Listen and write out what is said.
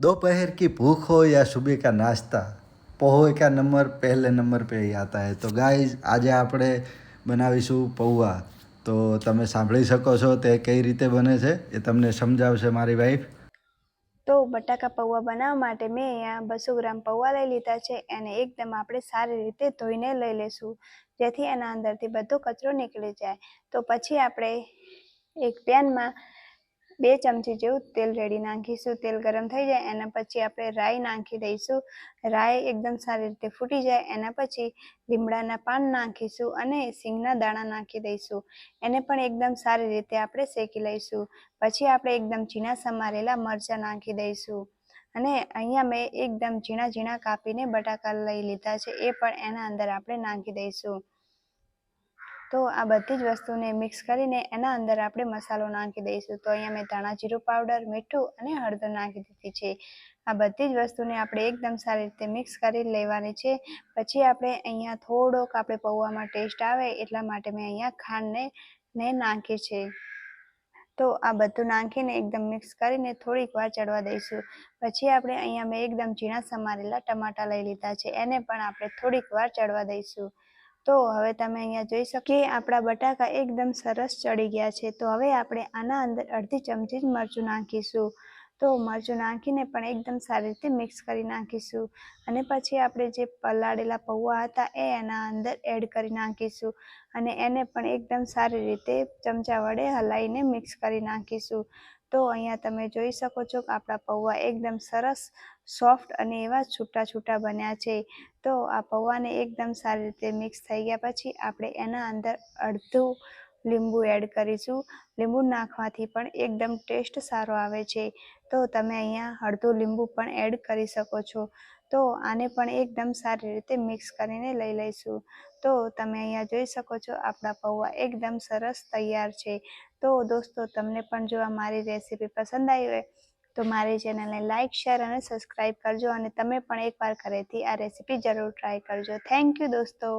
दोपहर की भूख हो या सुबह का नाश्ता પૌવા का નંબર પહેલે નંબર पे ही आता है તો ગાઈઝ આજે આપણે બનાવીશું પૌવા તો તમે સાંભળી શકો છો તે કઈ રીતે બને છે એ તમને સમજાવશે મારી વાઈફ તો બટાકા પૌવા બનાવવા માટે મેં અહીંયા બસો ગ્રામ પૌવા લઈ લીધા છે એને એકદમ આપણે સારી રીતે ધોઈને લઈ લેશું જેથી એના અંદરથી બધો કચરો નીકળી જાય તો પછી આપણે એક પેનમાં બે ચમચી જેવું તેલ રેડી નાખીશું. તેલ ગરમ થઈ જાય, એના પછી આપણે રાઈ નાખી દઈશું. રાઈ એકદમ સારી રીતે ફૂટી જાય, એના પછી લીમડાના પાન નાખીશું અને સિંગના દાણા નાખી દઈશું. એને પણ એકદમ સારી રીતે આપણે શેકી લઈશું. પછી આપણે એકદમ ઝીણા સમારેલા મરચાં નાખી દઈશું. અને અહીંયા મેં એકદમ ઝીણા ઝીણા કાપીને બટાકા લઈ લીધા છે, એ પણ એના અંદર આપણે નાખી દઈશું. તો આ બધી જ વસ્તુને મિક્સ કરીને એના અંદર આપણે મસાલો નાખી દઈશું. તો અહીંયા મેં ધાણા જીરું પાવડર મીઠું અને હળદર નાખી દીધી છે. આ બધી જ વસ્તુને આપણે એકદમ સારી રીતે મિક્સ કરી લેવાની છે. પછી આપણે અહીંયા થોડોક આપણે પૌવામાં ટેસ્ટ આવે એટલા માટે મેં અહીંયા ખાંડને ને નાખી છે. તો આ બધું નાખીને એકદમ મિક્સ કરીને થોડીક વાર ચડવા દઈશું. પછી આપણે અહીંયા મેં એકદમ ઝીણા સમારેલા ટમાટા લઈ લીધા છે. એને પણ આપણે થોડીક વાર ચડવા દઈશું. તો હવે તમે અહીંયા જોઈ શકો કે આપણા બટાકા એકદમ સરસ ચડી ગયા છે. તો હવે આપણે આના અંદર અડધી ચમચી મરચું નાખીશું. તો મરચું નાખીને પણ એકદમ સારી રીતે મિક્સ કરી નાખીશું. અને પછી આપણે જે પલાળેલા પૌવા હતા એ એના અંદર એડ કરી નાખીશું. અને એને પણ એકદમ સારી રીતે ચમચા વડે હલાવીને મિક્સ કરી નાખીશું. તો અહીંયા તમે જોઈ શકો છો કે આપણા પૌવા એકદમ સરસ સોફ્ટ અને એવા છૂટા છૂટા બન્યા છે. તો આ પૌવાને એકદમ સારી રીતે મિક્સ થઈ ગયા પછી આપણે એના અંદર અડધું લીંબુ એડ કરીશું. લીંબુ નાખવાથી પણ એકદમ ટેસ્ટ સારો આવે છે. તો તમે અહીંયા અડધું લીંબુ પણ એડ કરી શકો છો. તો આને પણ એકદમ સારી રીતે મિક્સ કરીને લઈ લઈશું. તો તમે અહીંયા જોઈ શકો છો આપણા પૌવા એકદમ સરસ તૈયાર છે. તો દોસ્તો, તમને પણ જો આ મારી રેસીપી પસંદ આવી હોય, તો મારી ચેનલને લાઇક શેર અને સબસ્ક્રાઈબ કરજો અને તમે પણ એકવાર ઘરેથી આ રેસીપી જરૂર ટ્રાય કરજો. થેન્ક યુ દોસ્તો.